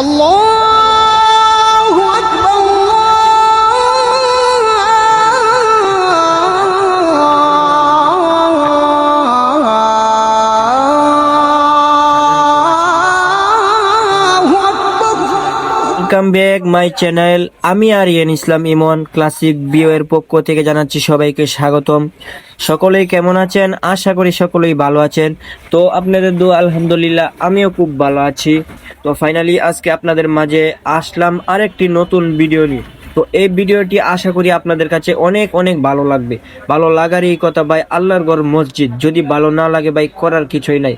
আল্লাহু welcome back my channel আমি Ariyan Islam Emon classic B O পক্ষ থেকে জানাচ্ছি সবাইকে স্বাগতম। সকলেই কেমন আছেন? আশা করি সকলেই ভালো আছেন। তো আপনাদের দু আলহামদুলিল্লাহ, আমিও খুব ভালো আছি। তো ফাইনালি আজকে আপনাদের মাঝে আসলাম আরেকটি নতুন ভিডিও নিয়ে। তো এই ভিডিওটি আশা করি আপনাদের কাছে অনেক অনেক ভালো লাগবে। ভালো লাগারই কথা ভাই, আল্লাহর গড় মসজিদ। যদি ভালো না লাগে ভাই, করার কিছুই নাই।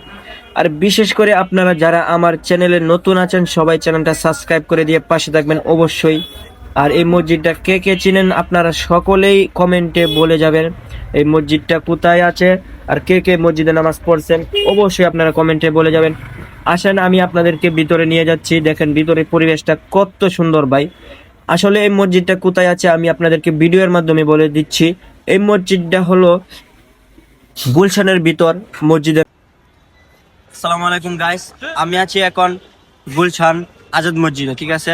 আর বিশেষ করে আপনারা যারা আমার চ্যানেলে নতুন আছেন, সবাই চ্যানেলটা সাবস্ক্রাইব করে দিয়ে পাশে থাকবেন অবশ্যই। আর এই মসজিদটা কে কে চিনেন আপনারা সকলেই কমেন্টে বলে যাবেন। এই মসজিদটা কোথায় আছে আর কে কে মসজিদে নামাজ পড়ছেন, অবশ্যই আপনারা কমেন্টে বলে যাবেন। আসেন, আমি আপনাদেরকে ভিতরে নিয়ে যাচ্ছি। দেখেন, ভিতরে পরিবেশটা কত সুন্দর ভাই। আসলে এই মসজিদটা কোথায় আছে আমি আপনাদেরকে ভিডিওর মাধ্যমে বলে দিচ্ছি। এই মসজিদটা হলো গুলশানের ভিতর মসজিদের। আসসালামু আলাইকুম গাইস আমি আছি এখন গুলশান আজাদ মসজিদে, ঠিক আছে?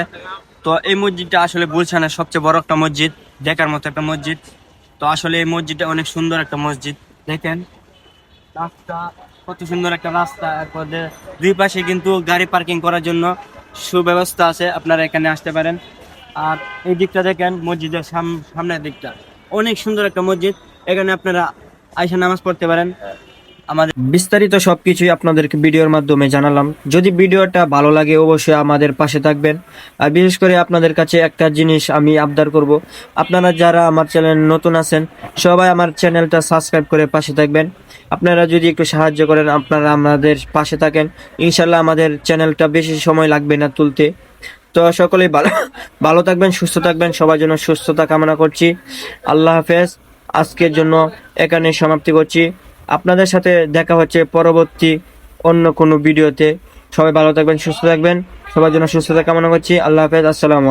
তো এই মসজিদটা আসলে গুলশানের সবচেয়ে বড় একটা মসজিদ, দেখার মতো একটা মসজিদ। তো আসলে এই মসজিদটা অনেক সুন্দর একটা মসজিদ। দেখেন, রাস্তা কত সুন্দর একটা রাস্তা এরপর দুই পাশে কিন্তু গাড়ি পার্কিং করার জন্য সুব্যবস্থা আছে, আপনারা এখানে আসতে পারেন। আর এই দিকটা দেখেন, মসজিদের সাম- সামনের দিকটা। অনেক সুন্দর একটা মসজিদ, এখানে আপনারা আইসা নামাজ পড়তে পারেন। আমাদের বিস্তারিত সবকিছুই আপনাদেরকে ভিডিওর মাধ্যমে জানালাম। যদি ভিডিওটা ভালো লাগে, অবশ্যই আমাদের পাশে থাকবেন। আর বিশেষ করে আপনাদের কাছে একটা জিনিস আমি আবদার করব। আপনারা যারা আমার চ্যানেল নতুন আছেন, সবাই আমার চ্যানেলটা সাবস্ক্রাইব করে পাশে থাকবেন। আপনারা যদি একটু সাহায্য করেন, আপনারা আমাদের পাশে থাকেন। ইনশাল্লাহ আমাদের চ্যানেলটা বেশি সময় লাগবে না তুলতে। তো সকলেই ভালো ভালো থাকবেন, সুস্থ থাকবেন। সবার জন্য সুস্থতা কামনা করছি। আল্লাহ হাফেজ। আজকের জন্য এখানে সমাপ্তি করছি। আপনাদের সাথে দেখা হচ্ছে পরবর্তী অন্য কোনো ভিডিওতে। সবাই ভালো থাকবেন, সুস্থ থাকবেন। সবার জন্য সুস্থতা কামনা করছি। আল্লাহ হাফেজ, আসসালাম